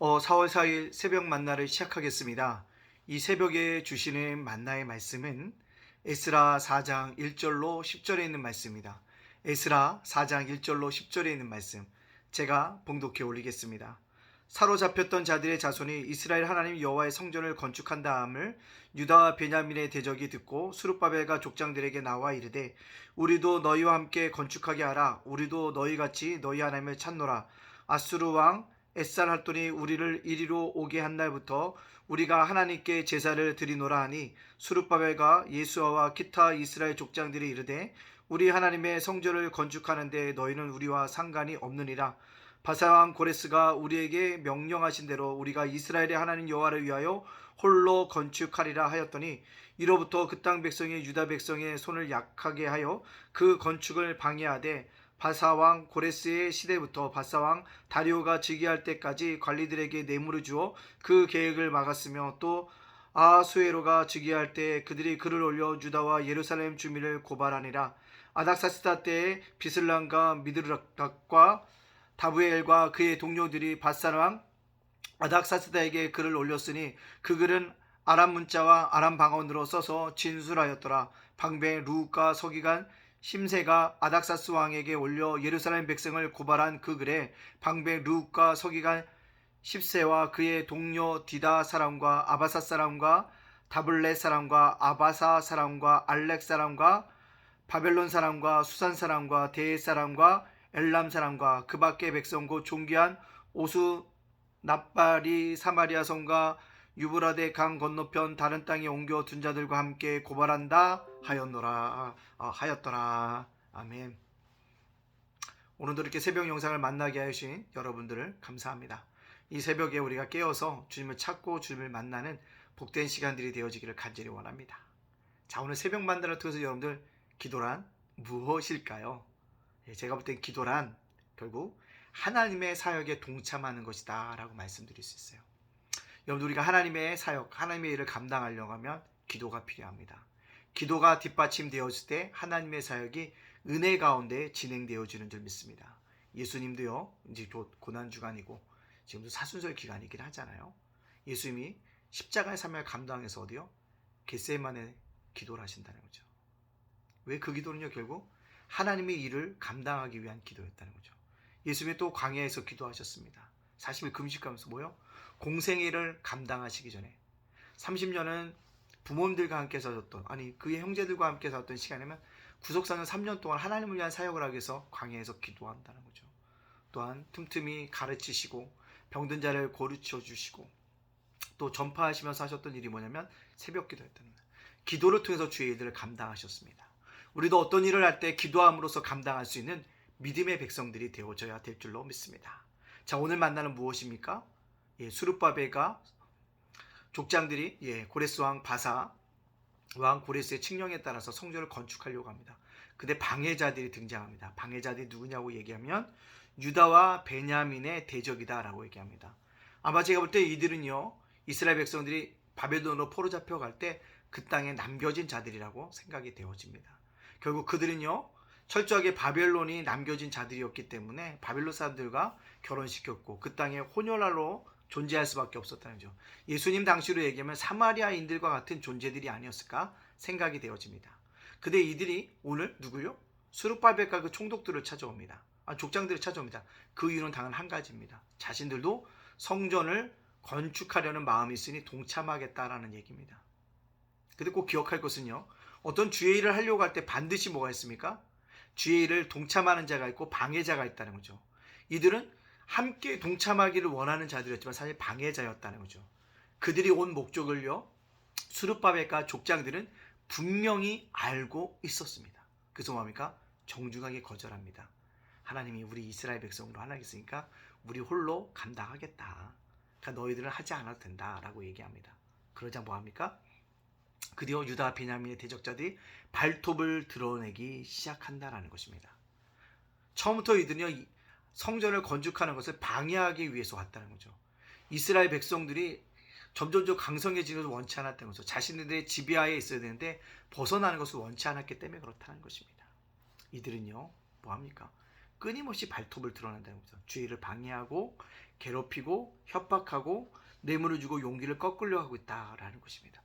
어, 4월 4일 새벽 만나를 시작하겠습니다. 이 새벽에 주시는 만나의 말씀은 에스라 4장 1절로 10절에 있는 말씀입니다. 에스라 4장 1절로 10절에 있는 말씀 제가 봉독해 올리겠습니다. 사로잡혔던 자들의 자손이 이스라엘 하나님 여호와의 성전을 건축한 다음을 유다와 베냐민의 대적이 듣고 수르바벨과 족장들에게 나와 이르되 우리도 너희와 함께 건축하게 하라 우리도 너희같이 너희 하나님을 찾노라 아수르 왕 에살 할돈이 우리를 이리로 오게 한 날부터 우리가 하나님께 제사를 드리노라 하니 수르바벨과 예수아와 기타 이스라엘 족장들이 이르되 우리 하나님의 성전을 건축하는데 너희는 우리와 상관이 없느니라. 바사왕 고레스가 우리에게 명령하신 대로 우리가 이스라엘의 하나님 여호와를 위하여 홀로 건축하리라 하였더니 이로부터 그 땅 백성이 유다 백성의 손을 약하게 하여 그 건축을 방해하되 바사왕 고레스의 시대부터 바사왕 다리오가 즉위할 때까지 관리들에게 뇌물을 주어 그 계획을 막았으며 또 아수에로가 즉위할 때 그들이 글을 올려 유다와 예루살렘 주민을 고발하니라 아닥사스다 때에 비슬람과 미드락과 다부엘과 그의 동료들이 바사왕 아닥사스다에게 글을 올렸으니 그 글은 아람 문자와 아람 방언으로 써서 진술하였더라. 방배 루카 서기관 심세가 아닥사스 왕에게 올려 예루살렘 백성을 고발한 그 글에 방배 루카 서기관 십세와 그의 동료 디다 사람과 아바사 사람과 다블레 사람과 아바사 사람과 알렉 사람과 바벨론 사람과 수산 사람과 대해 사람과 엘람 사람과 그 밖의 백성 곧 존귀한 오수 납발이 사마리아 성과 유브라데 강 건너편 다른 땅에 옮겨 둔 자들과 함께 고발한다 하였노라. 아, 하였더라. 아멘. 오늘도 이렇게 새벽 영상을 만나게 하신 여러분들을 감사합니다. 이 새벽에 우리가 깨어서 주님을 찾고 주님을 만나는 복된 시간들이 되어지기를 간절히 원합니다. 자 오늘 새벽 만나를 통해서 여러분들 기도란 무엇일까요? 예, 제가 볼 땐 기도란 결국 하나님의 사역에 동참하는 것이다 라고 말씀드릴 수 있어요. 여러분 우리가 하나님의 사역, 하나님의 일을 감당하려고 하면 기도가 필요합니다. 기도가 뒷받침되었을 때 하나님의 사역이 은혜 가운데 진행되어지는 줄 믿습니다. 예수님도요, 이제 곧 고난주간이고 지금도 사순절 기간이긴 하잖아요. 예수님이 십자가의 삶을 감당해서 어디요? 겟세만에 기도를 하신다는 거죠. 왜 그 기도는요, 결국 하나님의 일을 감당하기 위한 기도였다는 거죠. 예수님이 또 광야에서 기도하셨습니다. 40일 금식하면서 뭐요? 공생애를 감당하시기 전에 30년은 부모님들과 함께 살았던 아니 그의 형제들과 함께 살았던 시간이면 구속사는 3년 동안 하나님을 위한 사역을 하기 위해서 광야에서 기도한다는 거죠. 또한 틈틈이 가르치시고 병든 자를 고르쳐 주시고 또 전파하시면서 하셨던 일이 뭐냐면 새벽 기도였다는 거예요. 기도를 통해서 주의 일들을 감당하셨습니다. 우리도 어떤 일을 할 때 기도함으로써 감당할 수 있는 믿음의 백성들이 되어져야 될 줄로 믿습니다. 자, 오늘 만나는 무엇입니까? 예, 수르바베가 족장들이 예, 고레스 왕 바사 왕 고레스의 칙령에 따라서 성전을 건축하려고 합니다. 근데 방해자들이 등장합니다. 방해자들이 누구냐고 얘기하면 유다와 베냐민의 대적이다라고 얘기합니다. 아마 제가 볼 때 이들은요 이스라엘 백성들이 바벨론으로 포로 잡혀갈 때 그 땅에 남겨진 자들이라고 생각이 되어집니다. 결국 그들은요 철저하게 바벨론이 남겨진 자들이었기 때문에 바벨론 사람들과 결혼시켰고 그 땅에 혼혈아로 존재할 수밖에 없었다는 거죠. 예수님 당시로 얘기하면 사마리아인들과 같은 존재들이 아니었을까 생각이 되어집니다. 근데 이들이 오늘 누구요? 수르바벨과 그 총독들을 찾아옵니다. 아, 족장들을 찾아옵니다. 그 이유는 당연 한 가지입니다. 자신들도 성전을 건축하려는 마음이 있으니 동참하겠다라는 얘기입니다. 근데 꼭 기억할 것은요. 어떤 주의 일을 하려고 할 때 반드시 뭐가 있습니까? 주의 일을 동참하는 자가 있고 방해자가 있다는 거죠. 이들은 함께 동참하기를 원하는 자들이었지만 사실 방해자였다는 거죠. 그들이 온 목적을요. 수르바벨과 족장들은 분명히 알고 있었습니다. 그래서 뭡니까? 정중하게 거절합니다. 하나님이 우리 이스라엘 백성으로 하나겠으니까 우리 홀로 감당하겠다. 그러니까 너희들은 하지 않아도 된다라고 얘기합니다. 그러자 뭐합니까? 드디어 유다 베냐민의 대적자들이 발톱을 드러내기 시작한다라는 것입니다. 처음부터 이들은요 성전을 건축하는 것을 방해하기 위해서 왔다는 거죠. 이스라엘 백성들이 점점점 강성해지는 것을 원치 않았다는 거죠. 자신들의 지배하에 있어야 되는데 벗어나는 것을 원치 않았기 때문에 그렇다는 것입니다. 이들은요 뭐합니까? 끊임없이 발톱을 드러낸다는 거죠. 주의를 방해하고 괴롭히고 협박하고 뇌물을 주고 용기를 꺾으려 하고 있다라는 것입니다.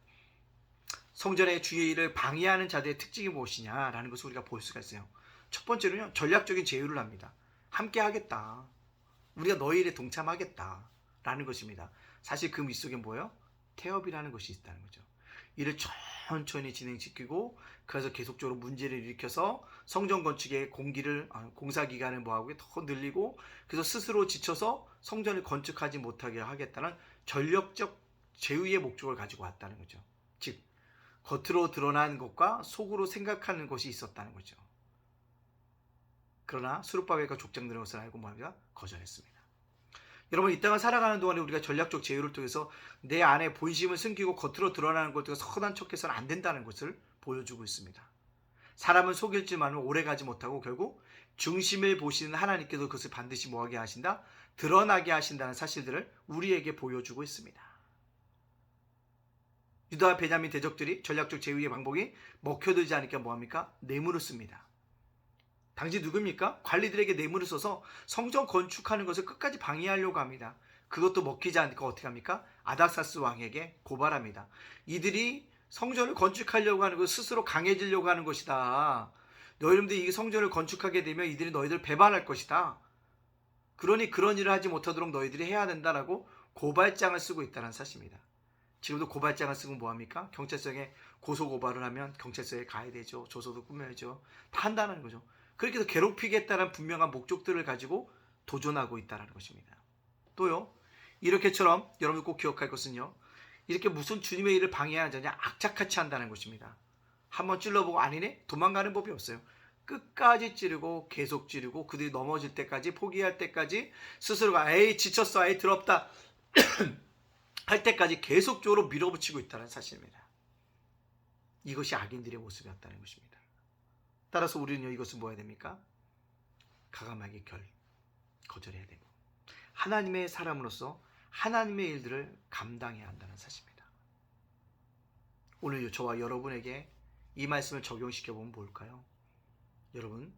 성전의 주의 일을 방해하는 자들의 특징이 무엇이냐라는 것을 우리가 볼 수가 있어요. 첫 번째로는요, 전략적인 제휴를 합니다. 함께 하겠다. 우리가 너희 일에 동참하겠다. 라는 것입니다. 사실 그 밑속에 뭐예요? 태업이라는 것이 있다는 거죠. 일을 천천히 진행시키고 그래서 계속적으로 문제를 일으켜서 성전 건축의 공기를 아, 공사 기간을 뭐하고 더 늘리고 그래서 스스로 지쳐서 성전을 건축하지 못하게 하겠다는 전력적 제휴의 목적을 가지고 왔다는 거죠. 즉 겉으로 드러난 것과 속으로 생각하는 것이 있었다는 거죠. 그러나 수르바벨과 족장들의 것을 알고 뭐합니까? 거절했습니다. 여러분 이 땅을 살아가는 동안에 우리가 전략적 제휴를 통해서 내 안에 본심을 숨기고 겉으로 드러나는 것들과 선한 척해서는 안 된다는 것을 보여주고 있습니다. 사람은 속일지만 오래 가지 못하고 결국 중심을 보시는 하나님께서 그것을 반드시 뭐하게 하신다? 드러나게 하신다는 사실들을 우리에게 보여주고 있습니다. 유다와 베냐민 대적들이 전략적 제휴의 방법이 먹혀들지 않으니까 뭐합니까? 뇌물을 씁니다. 당시 누굽니까? 관리들에게 뇌물을 써서 성전 건축하는 것을 끝까지 방해하려고 합니다. 그것도 먹히지 않으니까 어떻게 합니까? 아닥사스 왕에게 고발합니다. 이들이 성전을 건축하려고 하는 것 스스로 강해지려고 하는 것이다. 너희들이 이 성전을 건축하게 되면 이들이 너희들 배반할 것이다. 그러니 그런 일을 하지 못하도록 너희들이 해야 된다라고 고발장을 쓰고 있다는 사실입니다. 지금도 고발장을 쓰고 뭐합니까? 경찰서에 고소 고발을 하면 경찰서에 가야 되죠. 조서도 꾸며야죠. 다 한다는 거죠. 그렇게 해서 괴롭히겠다는 분명한 목적들을 가지고 도전하고 있다는 것입니다. 또요, 이렇게처럼 여러분 꼭 기억할 것은요, 이렇게 무슨 주님의 일을 방해하지 않냐, 악착같이 한다는 것입니다. 한번 찔러보고 아니네? 도망가는 법이 없어요. 끝까지 찌르고 계속 찌르고 그들이 넘어질 때까지 포기할 때까지 스스로가 에이 지쳤어 에이 더럽다 할 때까지 계속적으로 밀어붙이고 있다는 사실입니다. 이것이 악인들의 모습이었다는 것입니다. 따라서 우리는 이것을 뭐 해야 됩니까? 가감하게 결 거절해야 되고 하나님의 사람으로서 하나님의 일들을 감당해야 한다는 사실입니다. 오늘 저와 여러분에게 이 말씀을 적용시켜 보면 뭘까요? 여러분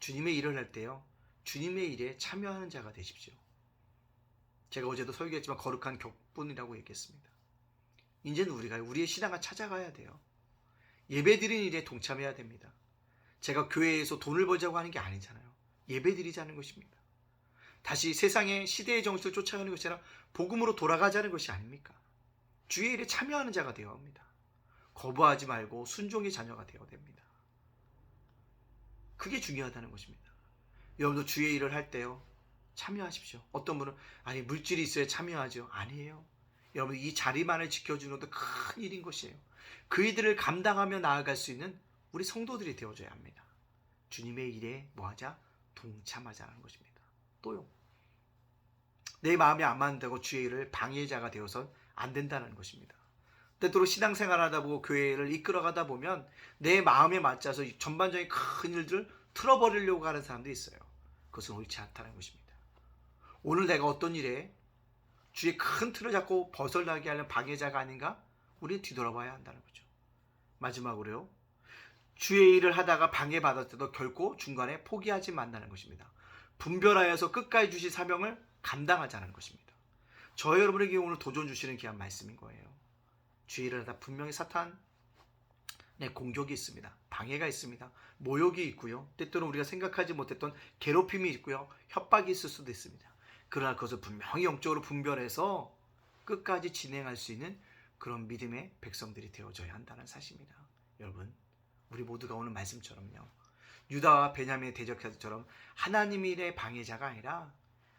주님의 일을 할 때요 주님의 일에 참여하는 자가 되십시오. 제가 어제도 설교했지만 거룩한 격분이라고 얘기했습니다. 이제는 우리가 우리의 신앙을 찾아가야 돼요. 예배 드리는 일에 동참해야 됩니다. 제가 교회에서 돈을 벌자고 하는 게 아니잖아요. 예배 드리자는 것입니다. 다시 세상의 시대의 정수를 쫓아가는 것이 아니라 복음으로 돌아가자는 것이 아닙니까? 주의 일에 참여하는 자가 되어야 합니다. 거부하지 말고 순종의 자녀가 되어야 됩니다. 그게 중요하다는 것입니다. 여러분도 주의 일을 할 때요. 참여하십시오. 어떤 분은 아니 물질이 있어야 참여하죠. 아니에요. 여러분 이 자리만을 지켜주는 것도 큰 일인 것이에요. 그 일들을 감당하며 나아갈 수 있는 우리 성도들이 되어줘야 합니다. 주님의 일에 뭐하자? 동참하자는 것입니다. 또요. 내 마음에 안 맞는다고 주의 일을 방해자가 되어선 안 된다는 것입니다. 때때로 신앙생활 하다 보고 교회를 이끌어가다 보면 내 마음에 맞춰서 전반적인 큰 일들을 틀어버리려고 하는 사람도 있어요. 그것은 옳지 않다는 것입니다. 오늘 내가 어떤 일에 주의 큰 틀을 잡고 벗어나게 하는 방해자가 아닌가? 우리는 뒤돌아봐야 한다는 거죠. 마지막으로요. 주의 일을 하다가 방해받을 때도 결코 중간에 포기하지 말라는 것입니다. 분별하여서 끝까지 주신 사명을 감당하자는 것입니다. 저 여러분에게 오늘 도전 주시는 귀한 말씀인 거예요. 주의 일을 하다 분명히 사탄 네, 공격이 있습니다. 방해가 있습니다. 모욕이 있고요. 때때로 우리가 생각하지 못했던 괴롭힘이 있고요. 협박이 있을 수도 있습니다. 그러나 그것을 분명히 영적으로 분별해서 끝까지 진행할 수 있는 그런 믿음의 백성들이 되어져야 한다는 사실입니다. 여러분, 우리 모두가 오늘 말씀처럼요. 유다와 베냐민의 대적자들처럼 하나님 일의 방해자가 아니라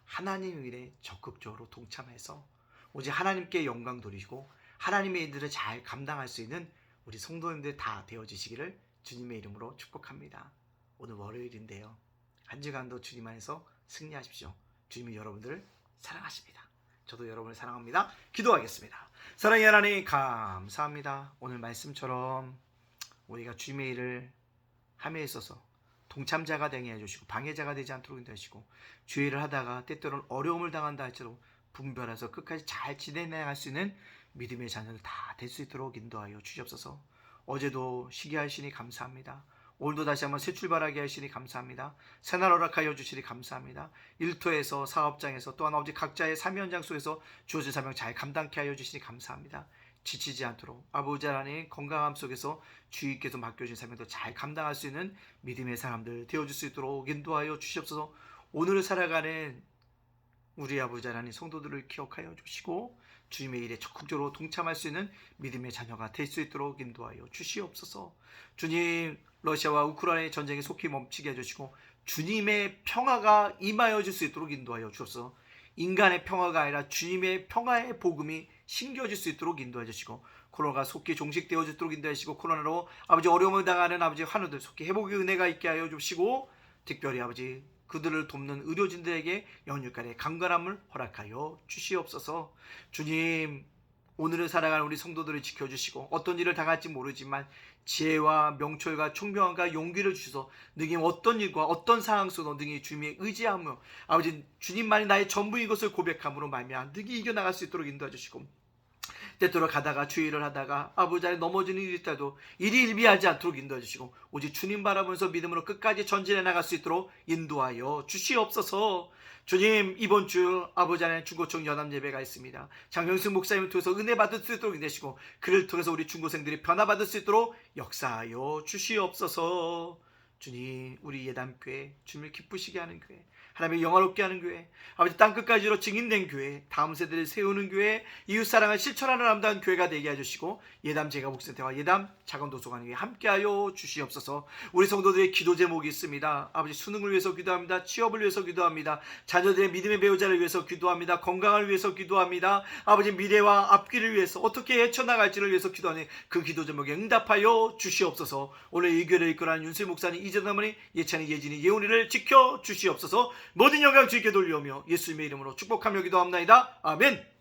하나님 일에 적극적으로 동참해서 오직 하나님께 영광 돌리시고 하나님의 일들을 잘 감당할 수 있는 우리 성도님들 다 되어지시기를 주님의 이름으로 축복합니다. 오늘 월요일인데요. 한 주간도 주님 안에서 승리하십시오. 주님이 여러분들을 사랑하십니다. 저도 여러분을 사랑합니다. 기도하겠습니다. 사랑의 하나님 감사합니다. 오늘 말씀처럼 우리가 일을 함에 있어서 동참자가 되게 해주시고 방해자가 되지 않도록 인도하시고 주의 일을 하다가 때때로는 어려움을 당한다 할지라도 분별해서 끝까지 잘 지내나갈 수 있는 믿음의 자녀들 다 될 수 있도록 인도하여 주시옵소서. 어제도 시기하시니 감사합니다. 오늘도 다시 한번 새 출발하게 하시니 감사합니다. 새날 허락하여 주시니 감사합니다. 일터에서 사업장에서 또한 아버지 각자의 사명 현장 속에서 주어진 사명 잘 감당케 하여 주시니 감사합니다. 지치지 않도록 아버지 하나님 건강함 속에서 주님께서 맡겨진 사명도 잘 감당할 수 있는 믿음의 사람들 되어줄 수 있도록 인도하여 주시옵소서. 오늘을 살아가는 우리 아버지 하나님 성도들을 기억하여 주시고 주님의 일에 적극적으로 동참할 수 있는 믿음의 자녀가 될 수 있도록 인도하여 주시옵소서. 주님 러시아와 우크라이나의 전쟁이 속히 멈추게 해주시고 주님의 평화가 임하여 줄 수 있도록 인도하여 주옵소서. 인간의 평화가 아니라 주님의 평화의 복음이 심겨질 수 있도록 인도해 주시고 코로나가 속히 종식되어 주도록 인도해 주시고 코로나로 아버지 어려움을 당하는 아버지 환우들 속히 회복의 은혜가 있게 하여 주시고 특별히 아버지 그들을 돕는 의료진들에게 영육간의 강건함을 허락하여 주시옵소서. 주님 오늘을 살아가는 우리 성도들을 지켜주시고 어떤 일을 당할지 모르지만 지혜와 명철과 총명함과 용기를 주셔서 능히 어떤 일과 어떤 상황 속도 능히 주님의 의지하며 아버지 주님만이 나의 전부인 것을 고백함으로 말미암아 능히 이겨나갈 수 있도록 인도해 주시고 때때로 가다가 주의를 하다가 안에 넘어지는 일이 있다도 일이 일비하지 않도록 인도해 주시고 오직 주님 바라보면서 믿음으로 끝까지 전진해 나갈 수 있도록 인도하여 주시옵소서. 주님 이번 주 아버지 안에 중고청 연합 예배가 있습니다. 장영승 목사님을 통해서 은혜 받을 수 있도록 인내시고 그를 통해서 우리 중고생들이 변화받을 수 있도록 역사하여 주시옵소서. 주님 우리 예담교회 주님을 기쁘시게 하는 교회 하나님의 영화롭게 하는 교회 아버지 땅 끝까지로 증인된 교회 다음 세대를 세우는 교회 이웃 사랑을 실천하는 아름다운 교회가 되게 해주시고 예담 제가 목센터와 예담 작은도서관에 위해 함께하여 주시옵소서. 우리 성도들의 기도 제목이 있습니다. 아버지 수능을 위해서 기도합니다. 취업을 위해서 기도합니다. 자녀들의 믿음의 배우자를 위해서 기도합니다. 건강을 위해서 기도합니다. 아버지 미래와 앞길을 위해서 어떻게 헤쳐나갈지를 위해서 기도하는 그 기도 제목에 응답하여 주시옵소서. 오늘 이 교회를 이끌어가는 윤슬 목사님 이재담어니 예찬이 예진이 예훈이를 지켜 주시옵소서 모든 영광 주님께 돌리오며 예수님의 이름으로 축복하며 기도합나이다. 아멘